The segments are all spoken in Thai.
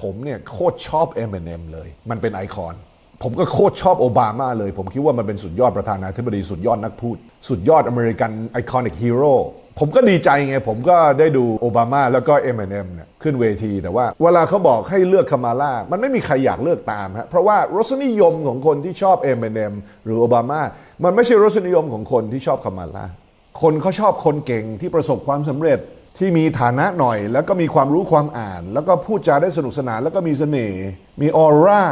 ผมเนี่ยโคตรชอบ M&M เลย มันเป็นไอคอน ผมก็โคตรชอบโอบามาเลย ผมคิดว่ามันเป็นสุดยอดประธานาธิบดีสุดยอดนักพูด สุดยอดอเมริกันไอคอนิกฮีโร่ผมก็ดีใจไง ผมก็ได้ดูโอบามาแล้วก็ M&M เนี่ยขึ้นเวทีแต่ว่า เวลาเขาบอกให้เลือกคามาล่า มันไม่มีใครอยากเลือกตามฮะเพราะว่ารสนิยมของคนที่ชอบ M&M หรือโอบามามันไม่ใช่รสนิยมของคนที่ชอบคามาล่าคนเขาชอบคนเก่งที่ประสบความสำเร็จ ที่มีฐานะหน่อย แล้วก็มีความรู้ความอ่าน แล้วก็พูดจาได้สนุกสนาน แล้วก็มีเสน่ห์มีออร่า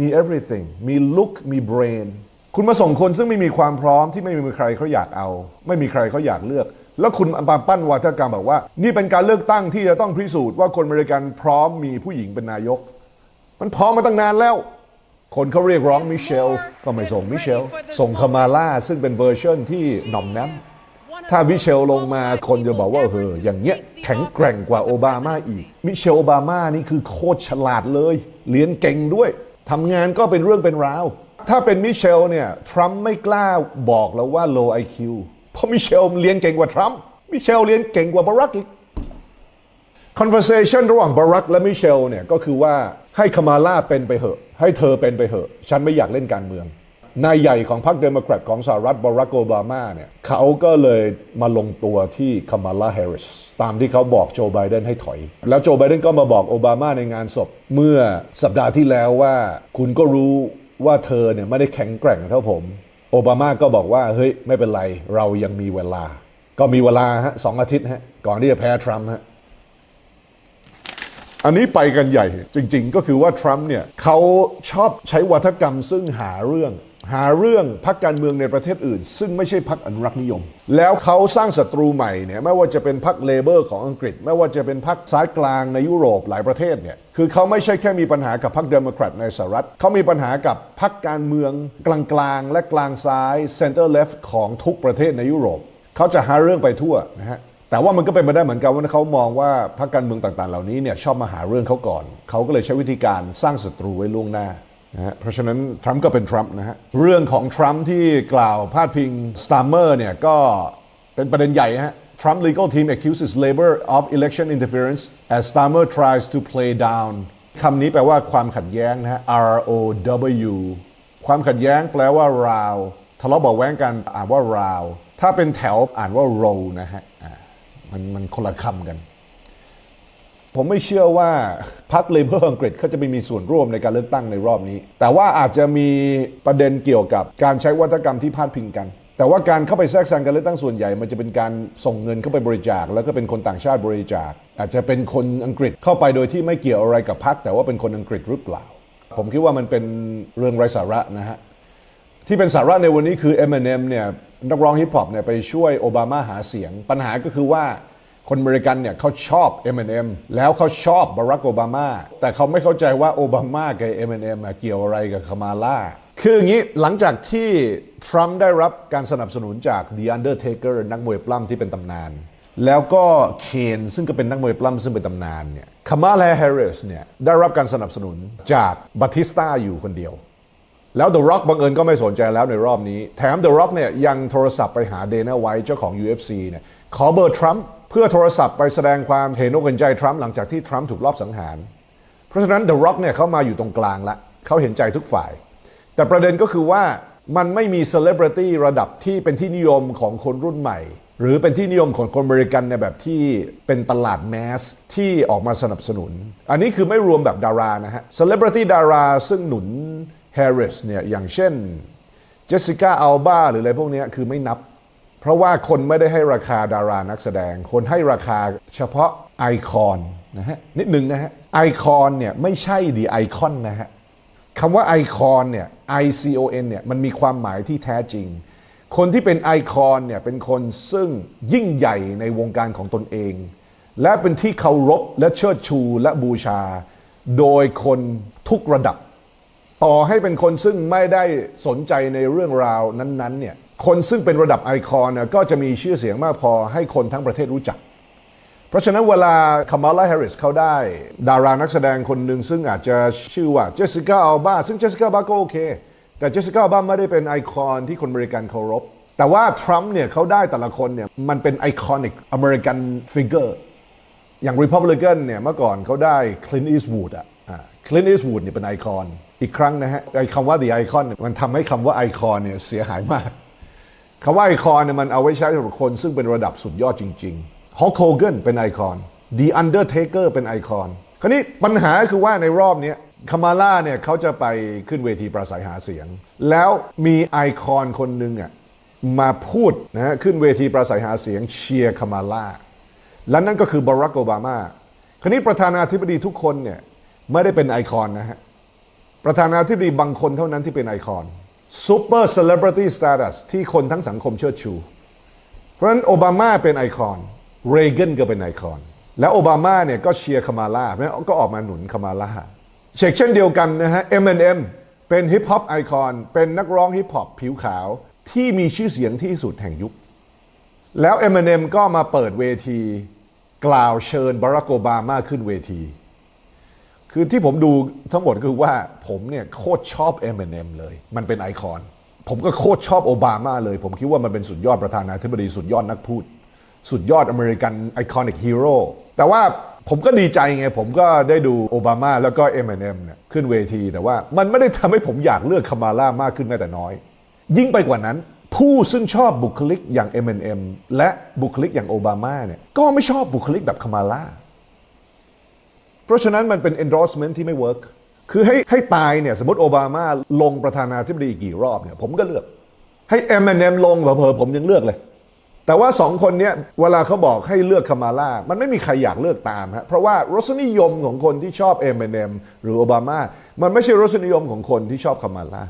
มี everything มี look มี brain คุณมาส่งคนซึ่งไม่มีความพร้อมที่ไม่มีใครเขาอยากเอา ไม่มีใครเขาอยากเลือก แล้วคุณมาปั้นวัฒกรรมบอกว่า นี่เป็นการเลือกตั้งที่จะต้องพิสูจน์ว่าคนอเมริกันพร้อมมีผู้หญิงเป็นนายก มันพร้อมมาตั้งนานแล้ว คนเขาเรียกร้องมิเชลก็ไม่ส่งมิเชลส่งคามาล่าซึ่งเป็นเวอร์ชันที่หน่อมแนม ถ้ามิเชลลงมาคนจะบอกว่าเอออย่างเงี้ยแข็งแกร่งกว่าโอบามาอีก มิเชลโอบามานี่คือโคตรฉลาดเลย เรียนเก่งด้วยทำงานก็เป็นเรื่องเป็นราว ถ้าเป็นมิเชลเนี่ยทรัมป์ไม่กล้าบอกแล้วว่า low IQ เพราะมิเชลเรียนเก่งกว่าทรัมป์มิเชลเรียนเก่งกว่าบารักอีก conversation ระหว่างบารักและมิเชลเนี่ยก็คือว่าให้คามาล่าเป็นไปเหอะ ให้เธอเป็นไปเหอะ ฉันไม่อยากเล่นการเมือง นายใหญ่ของพรรคเดโมแครตของสหรัฐบารักโอบามาเนี่ยเขาก็เลยมาลงตัวที่คามาลาแฮร์ริสตามที่เขาบอกโจไบเดนให้ถอย แล้วโจไบเดนก็มาบอกโอบามาในงานศพเมื่อสัปดาห์ที่แล้วว่า คุณก็รู้ว่าเธอเนี่ยไม่ได้แข็งแกร่งเท่าผม โอบามาก็บอกว่าเฮ้ยไม่เป็นไรเรายังมีเวลา ก็มีเวลาฮะสองอาทิตย์ฮะก่อนที่จะแพ้ทรัมป์ฮะอันนี้ไปกันใหญ่จริง ๆ ก็คือว่าทรัมป์เนี่ยเขาชอบใช้วัฒกรรมซึ่งหาเรื่อง หาเรื่องพักการเมืองในประเทศอื่น ซึ่งไม่ใช่พักอนุรักษ์นิยม แล้วเขาสร้างศัตรูใหม่เนี่ยไม่ว่าจะเป็นพักเลเบอร์ของอังกฤษ ไม่ว่าจะเป็นพักซ้ายกลางในยุโรปหลายประเทศเนี่ยคือเขาไม่ใช่แค่มีปัญหากับพักเดโมแครตในสหรัฐเขามีปัญหากับพักการเมืองกลางๆและกลางซ้ายเซนเตอร์เลฟของทุกประเทศในยุโรปเขาจะหาเรื่องไปทั่วนะฮะแต่ว่ามันก็เป็นไปได้เหมือนกันว่าเขามองว่าพรรคการเมืองต่างๆ เหล่านี้เนี่ยชอบมาหาเรื่องเขาก่อน เขาก็เลยใช้วิธีการสร้างศัตรูไว้ล่วงหน้า นะฮะเพราะฉะนั้นทรัมป์ก็เป็นทรัมป์นะฮะเรื่องของทรัมป์ที่กล่าวพาดพิงสตาร์เมอร์เนี่ยก็เป็นประเด็นใหญ่ฮะ Trump legal team accuses Labor of election interference as Starmer tries to play down คำนี้แปลว่าความขัดแย้งนะฮะ R O W ความขัดแย้งแปลว่าราว ทะเลาะเบาะแว้งกันอ่านว่าราว ถ้าเป็นแถวอ่านว่า row นะฮะมันมันคนละคำกัน ผมไม่เชื่อว่าพรรคเลเบอร์อังกฤษเขาจะไปมีส่วนร่วมในการเลือกตั้งในรอบนี้ แต่ว่าอาจจะมีประเด็นเกี่ยวกับการใช้วัฒกรรมที่พาดพิงกัน แต่ว่าการเข้าไปแทรกแซงการเลือกตั้งส่วนใหญ่ มันจะเป็นการส่งเงินเข้าไปบริจาค แล้วก็เป็นคนต่างชาติบริจาค อาจจะเป็นคนอังกฤษเข้าไปโดยที่ไม่เกี่ยวอะไรกับพรรคแต่ว่าเป็นคนอังกฤษหรือเปล่า ผมคิดว่ามันเป็นเรื่องไร้สาระนะฮะที่เป็นสาระในวันนี้คือ Eminem เนี่ยนักร้องฮิปฮอปเนี่ยไปช่วยโอบามาหาเสียง ปัญหาก็คือว่า คนอเมริกันเนี่ยเขาชอบ M&M แล้วเขาชอบบารักโอบามา แต่เขาไม่เข้าใจว่าโอบามากับ Eminem อะเกี่ยวอะไรกับคามาล่าคืออย่างนี้หลังจากที่ทรัมป์ได้รับการสนับสนุนจาก The Undertaker นักมวยปล้ำที่เป็นตำนาน แล้วก็เคนซึ่งก็เป็นนักมวยปล้ำซึ่งเป็นตำนานเนี่ยคามาลาแฮร์ริสเนี่ยได้รับการสนับสนุนจากบัติสตาอยู่คนเดียว แล้ว The Rock บังเอิญก็ไม่สนใจแล้วในรอบนี้ แถม The Rock เนี่ยยังโทรศัพท์ไปหาเดน่าไวท์เจ้าของ UFC เนี่ยขอเบอร์ทรัมป์ เพื่อโทรศัพท์ไปแสดงความเห็นอกเห็นใจทรัมป์หลังจากที่ทรัมป์ถูกลอบสังหาร เพราะฉะนั้น The Rock เนี่ยเขามาอยู่ตรงกลางละเขาเห็นใจทุกฝ่าย แต่ประเด็นก็คือว่ามันไม่มีเซเลบริตี้ระดับที่เป็นที่นิยมของคนรุ่นใหม่ หรือเป็นที่นิยมของคนอเมริกันในแบบที่เป็นตลาดแมสที่ออกมาสนับสนุน อันนี้คือไม่รวมแบบดารานะฮะเซเลบริตี้ดาราซึ่งหนุนแฮร์ริสเนี่ยอย่างเช่นเจสสิก้าอัลบาหรืออะไรพวกเนี้ยคือไม่นับ เพราะว่าคนไม่ได้ให้ราคาดารานักแสดง คนให้ราคาเฉพาะไอคอนนะฮะนิดหนึ่งนะฮะไอคอนเนี่ยไม่ใช่ดีไอคอนนะฮะคำว่าไอคอนเนี่ย I C O N เนี่ยมันมีความหมายที่แท้จริง คนที่เป็นไอคอนเนี่ยเป็นคนซึ่งยิ่งใหญ่ในวงการของตนเอง และเป็นที่เคารพและเชิดชูและบูชา โดยคนทุกระดับ ต่อให้เป็นคนซึ่งไม่ได้สนใจในเรื่องราวนั้นๆเนี่ย คนซึ่งเป็นระดับไอคอนก็จะมีชื่อเสียงมากพอให้คนทั้งประเทศรู้จัก เพราะฉะนั้นเวลาคามาลาแฮร์ริสเขาได้ ดารานักแสดงคนหนึ่งซึ่งอาจจะชื่อว่าเจสสิก้าอัลบาซึ่งเจสสิก้าอัลบาก็โอเค แต่เจสสิก้าอัลบาไม่ได้เป็นไอคอนที่คนอเมริกันเคารพ แต่ว่าทรัมป์เนี่ยเขาได้แต่ละคนเนี่ยมันเป็นไอคอนิกอเมริกันฟิกเกอร์อย่าง Republican เนี่ยเมื่อก่อนเขาได้ Clint Eastwood อะคลินต์อีสวูดเนี่ยเป็นไอคอน อีกครั้งนะฮะไอคำว่า the icon เนี่ยมันทำให้คำว่าไอคอนเนี่ยเสียหายมาก คำว่าไอคอนเนี่ยมันเอาไว้ใช้สำหรับคนซึ่งเป็นระดับสุดยอดจริงๆฮอลโ h เกนเป็นไอคอน The Undertaker เป็นไอคอน คราวนี้ปัญหาคือว่าในรอบนี้คามาล่าเนี่ยเขาจะไปขึ้นเวทีปราศัยหาเสียง แล้วมีไอคอนคนหนึ่งอะมาพูดนะฮะขึ้นเวทีปราศัยหาเสียงเชียร์คามาล่า และนั่นก็คือบารักโอบามา คราวนี้ประธานาธิบดีทุกคนเนี่ยไม่ได้เป็นไอคอนนะฮะ ประธานาธิบดีบางคนเท่านั้นที่เป็นไอคอน ซูเปอร์เซเลบริตี้สต t ัสที่คนทั้งสังคมเชิดชู เพราะฉะนั้นโอบามาเป็นไอคอน เรเกนก็เป็นไอคอน แล้วโอบามาเนี่ยก็เชียร์คามาลาเพราะนั้นก็ออกมาหนุนคามาลาเชกเช่นเดียวกันนะฮะ M&M เป็นฮิปฮอปไอคอน เป็นนักร้องฮิปฮอปผิวขาวที่มีชื่อเสียงที่สุดแห่งยุค แล้ว M&M ก็มาเปิดเวที กล่าวเชิญบารักโอบามาขึ้นเวที คือที่ผมดูทั้งหมดคือว่าผมเนี่ยโคตรชอบ M&M เลย มันเป็นไอคอน ผมก็โคตรชอบโอบามาเลย ผมคิดว่ามันเป็นสุดยอดประธานาธิบดีสุดยอดนักพูด สุดยอดอเมริกันไอคอนิกฮีโร่แต่ว่าผมก็ดีใจไง ผมก็ได้ดูโอบามาแล้วก็ M&M เนี่ยขึ้นเวที แต่ว่ามันไม่ได้ทำให้ผมอยากเลือกคามาล่ามากขึ้นแม้แต่น้อย ยิ่งไปกว่านั้น ผู้ซึ่งชอบบุคลิกอย่าง M&M และบุคลิกอย่างโอบามาเนี่ยก็ไม่ชอบบุคลิกแบบคามาล่า เพราะฉะนั้นมันเป็น endorsement ที่ไม่ work คือให้ให้ตายเนี่ยสมมติโอบามาลงประธานาธิบดีอีกกี่รอบเนี่ยผมก็เลือก ให้ M&M ลงเผลอผมยังเลือกเลย แต่ว่าสองคนเนี้ยเวลาเขาบอกให้เลือกคามาล่ามันไม่มีใครอยากเลือกตามฮะเพราะว่ารสนิยมของคนที่ชอบ M&M หรือโอบามา มันไม่ใช่รสนิยมของคนที่ชอบคามาล่า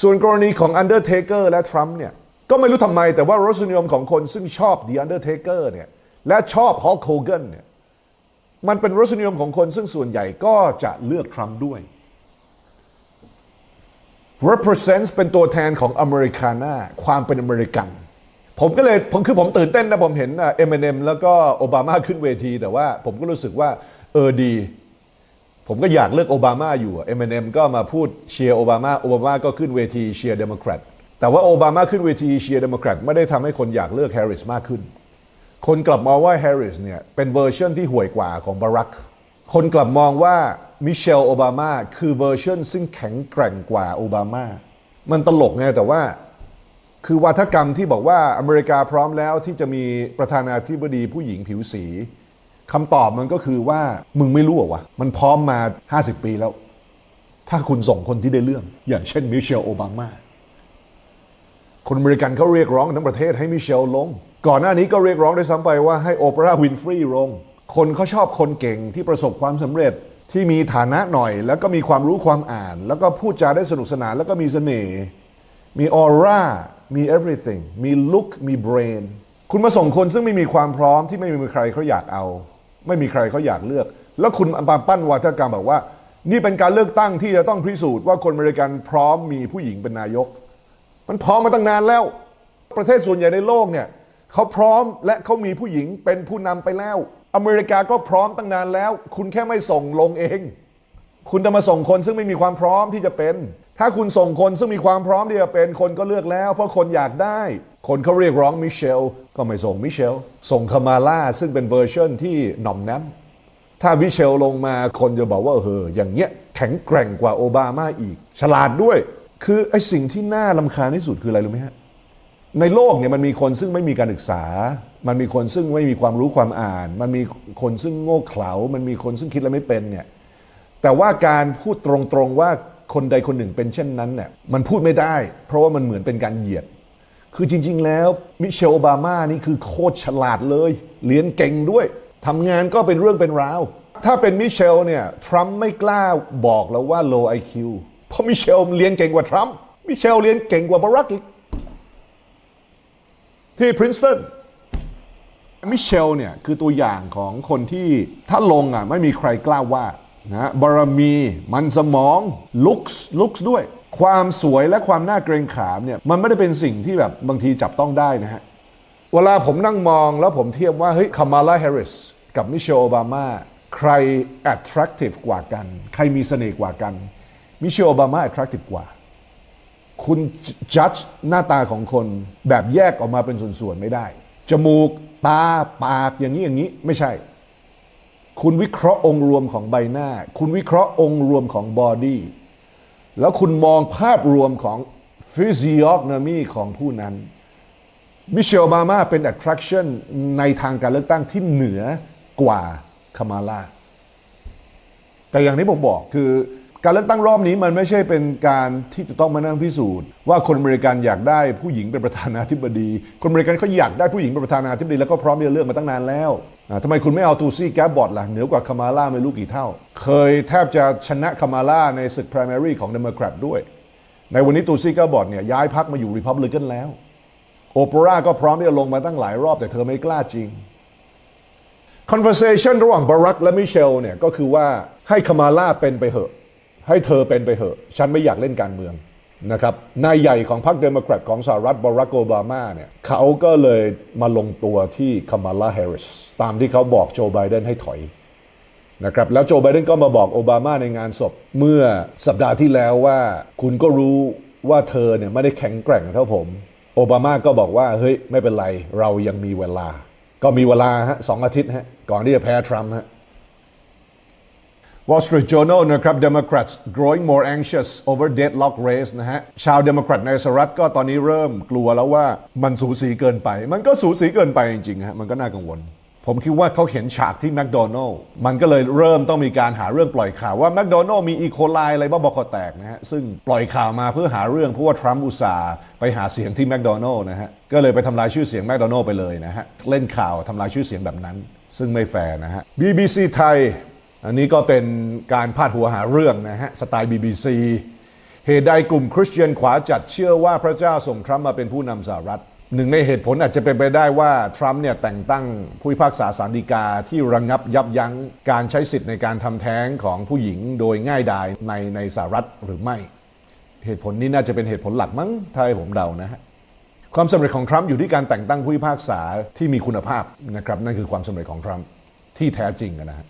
ส่วนกรณีของ Undertaker และทรัมป์เนี่ยก็ไม่รู้ทำไมแต่ว่ารสนิยมของคนซึ่งชอบ The Undertaker เนี่ยและชอบ Hulk Hogan เนี่ย มันเป็นรสนิยมของคนซึ่งส่วนใหญ่ก็จะเลือกทรัมป์ด้วย represents เป็นตัวแทนของอเมริกาน่าความเป็นอเมริกัน ผมก็เลยผมคือผมตื่นเต้นนะ ผมเห็นเอ็มเอ็มแล้วก็โอบามาขึ้นเวที แต่ว่าผมก็รู้สึกว่า เออดี ผมก็อยากเลือกโอบามาอยู่เอ็มเอ็มก็มาพูดเชียร์โอบามาโอบามาก็ขึ้นเวทีเชียร์เดโมแครตแต่ว่าโอบามาขึ้นเวทีเชียร์เดโมแครตไม่ได้ทำให้คนอยากเลือกแฮร์ริสมากขึ้น คนกลับมองว่าแฮร์ริสเนี่ยเป็นเวอร์ชันที่ห่วยกว่าของบารัก คนกลับมองว่ามิเชลโอบามาคือเวอร์ชันซึ่งแข็งแกร่งกว่าโอบามา มันตลกไงแต่ว่าคือวัฒกรรมที่บอกว่าอเมริกาพร้อมแล้วที่จะมีประธานาธิบดีผู้หญิงผิวสีคำตอบมันก็คือว่ามึงไม่รู้เหรอวะ มันพร้อมมา 50 ปีแล้ว ถ้าคุณส่งคนที่ได้เรื่อง อย่างเช่นมิเชลโอบามา คนอเมริกันเขาเรียกร้องทั้งประเทศให้มิเชลลง ก่อนหน้านี้ก็เรียกร้องด้วยซ้ำไปว่าให้โอปราห์วินฟรีลง คนเขาชอบคนเก่งที่ประสบความสำเร็จที่มีฐานะหน่อย แล้วก็มีความรู้ความอ่าน แล้วก็พูดจาได้สนุกสนานแล้วก็มีเสน่ห์มีออร่ามี everything มี look มี brain คุณมาส่งคนซึ่งไม่มีความพร้อมที่ไม่มีใครเขาอยากเอา ไม่มีใครเขาอยากเลือก แล้วคุณมาปั้นวัฒกรรมบอกว่า นี่เป็นการเลือกตั้งที่จะต้องพิสูจน์ว่าคนอเมริกันพร้อมมีผู้หญิงเป็นนายก มันพร้อมมาตั้งนานแล้ว ประเทศส่วนใหญ่ในโลกเนี่ย เขาพร้อมและเขามีผู้หญิงเป็นผู้นำไปแล้ว อเมริกาก็พร้อมตั้งนานแล้ว คุณแค่ไม่ส่งลงเอง คุณจะมาส่งคนซึ่งไม่มีความพร้อมที่จะเป็น ถ้าคุณส่งคนซึ่งมีความพร้อมที่จะเป็น คนก็เลือกแล้ว เพราะคนอยากได้ คนเขาเรียกร้องมิเชลก็ไม่ส่งมิเชลส่งคามาล่าซึ่งเป็นเวอร์ชันที่หน่อมแนมถ้ามิเชลลงมาคนจะบอกว่าเอออย่างเงี้ยแข็งแกร่งกว่าโอบามาอีก ฉลาดด้วย คือไอ้สิ่งที่น่าลำคาญที่สุดคืออะไรรู้ไหมฮะ ในโลกเนี่ยมันมีคนซึ่งไม่มีการศึกษา มันมีคนซึ่งไม่มีความรู้ความอ่าน มันมีคนซึ่งโง่เขลา มันมีคนซึ่งคิดแล้วไม่เป็นเนี่ย แต่ว่าการพูดตรงๆว่าคนใดคนหนึ่งเป็นเช่นนั้นเนี่ยมันพูดไม่ได้ เพราะว่ามันเหมือนเป็นการเหยียด คือจริง ๆ แล้วมิเชลโอบามานี่คือโคตรฉลาดเลย เรียนเก่งด้วยทำงานก็เป็นเรื่องเป็นราว ถ้าเป็นมิเชลเนี่ยทรัมป์ไม่กล้าบอกแล้วว่า low IQ เพราะมิเชลเรียนเก่งกว่าทรัมป์มิเชลเรียนเก่งกว่าบารักอีก ที่พรินสตันมิเชลเนี่ยคือตัวอย่างของคนที่ถ้าลงอะไม่มีใครกล้าว่านะบารมี มันสมองลุคส์ลุคส์ด้วย ความสวยและความน่าเกรงขามเนี่ยมันไม่ได้เป็นสิ่งที่แบบบางทีจับต้องได้นะฮะ เวลาผมนั่งมองแล้วผมเทียบว่าเฮ้ยคามาลาแฮร์ริสกับมิเชลโอบามาใคร attractive กว่ากัน ใครมีเสน่ห์กว่ากันมิเชลโอบามา attractive กว่า คุณจัดหน้าตาของคนแบบแยกออกมาเป็นส่วนๆไม่ได้ จมูก ตา ปากอย่างนี้อย่างนี้ไม่ใช่ คุณวิเคราะห์องค์รวมของใบหน้า คุณวิเคราะห์องค์รวมของบอดี้แล้วคุณมองภาพรวมของ physiognomy ของผู้นั้นมิเชลบามาเป็น attraction ในทางการเลือกตั้งที่เหนือกว่าคามาลาแต่อย่างที่ผมบอกคือ การเลือกตั้งรอบนี้มันไม่ใช่เป็นการที่จะต้องมานั่งพิสูจน์ ว่าคนอเมริกันอยากได้ผู้หญิงเป็นประธานาธิบดี คนอเมริกันเขาอยากได้ผู้หญิงเป็นประธานาธิบดีแล้วก็พร้อมที่จะเลือกมาตั้งนานแล้วทำไมคุณไม่เอาตูซี่แกบบอดล่ะเหนือกว่าคามาลาไม่รู้กี่เท่า เคยแทบจะชนะคามาลาในศึก primary ของเดโมแครตด้วย ในวันนี้ตูซี่แกบบอดเนี่ยย้ายพักมาอยู่ริพับลิกันแล้วโอปราก็พร้อมที่จะลงมาตั้งหลายรอบแต่เธอไม่กล้าจริง conversation ระหว่างบารักและมิเชลเนี่ยก็คือว่าให้คามาลาเป็นไปเหอะ ให้เธอเป็นไปเหอะ ฉันไม่อยากเล่นการเมืองนะครับนายใหญ่ของพรรคเดโมแครตของสหรัฐบารักโอบามาเนี่ยเขาก็เลยมาลงตัวที่คามาลาแฮร์ริสตามที่เขาบอกโจไบเดนให้ถอยนะครับแล้วโจไบเดนก็มาบอกโอบามาในงานศพเมื่อสัปดาห์ที่แล้วว่าคุณก็รู้ว่าเธอเนี่ยไม่ได้แข็งแกร่งเท่าผม โอบามาก็บอกว่าเฮ้ยไม่เป็นไรเรายังมีเวลา ก็มีเวลาฮะสองอาทิตย์ฮะก่อนที่จะแพ้ทรัมป์ฮะ Wall Street Journal นะครับ Democrats growing more anxious over deadlock race นะฮะ ชาวเดโมแครตในสหรัฐก็ตอนนี้เริ่มกลัวแล้วว่ามันสูสีเกินไป มันก็สูสีเกินไปจริงๆฮะ มันก็น่ากังวล ผมคิดว่าเขาเห็นฉากที่แมคโดนัลล์มันก็เลยเริ่มต้องมีการหาเรื่องปล่อยข่าวว่าแมคโดนัลล์มีอีโคไลอะไรบ้าบอคอแตกนะฮะ ซึ่งปล่อยข่าวมาเพื่อหาเรื่องเพราะว่าทรัมป์อุตส่าห์ไปหาเสียงที่แมคโดนัลล์นะฮะ ก็เลยไปทำลายชื่อเสียงแมคโดนัลล์ไปเลยนะฮะ เล่นข่าวทำลายชื่อเสียงแบบนั้น ซึ่งไม่แฟร์นะฮะ BBC ไทย อันนี้ก็เป็นการพาดหัวหาเรื่องนะฮะสไตล์ BBC เหตุใดกลุ่มคริสเตียนขวาจัดเชื่อว่าพระเจ้าส่งทรัมป์มาเป็นผู้นำสหรัฐ หนึ่งในเหตุผลอาจจะเป็นไปได้ว่า ทรัมป์เนี่ยแต่งตั้งผู้พิพากษาสารดีกาที่ระงงับยับยั้งการใช้สิทธิ์ในการทำแท้งของผู้หญิงโดยง่ายดายในในสหรัฐหรือไม่ เหตุผลนี้น่าจะเป็นเหตุผลหลักมั้งถ้าให้ผมเดานะฮะความสำเร็จของทรัมป์อยู่ที่การแต่งตั้งผู้พิพากษาที่มีคุณภาพนะครับนั่นคือความสำเร็จของทรัมป์ที่แท้จริงนะฮะ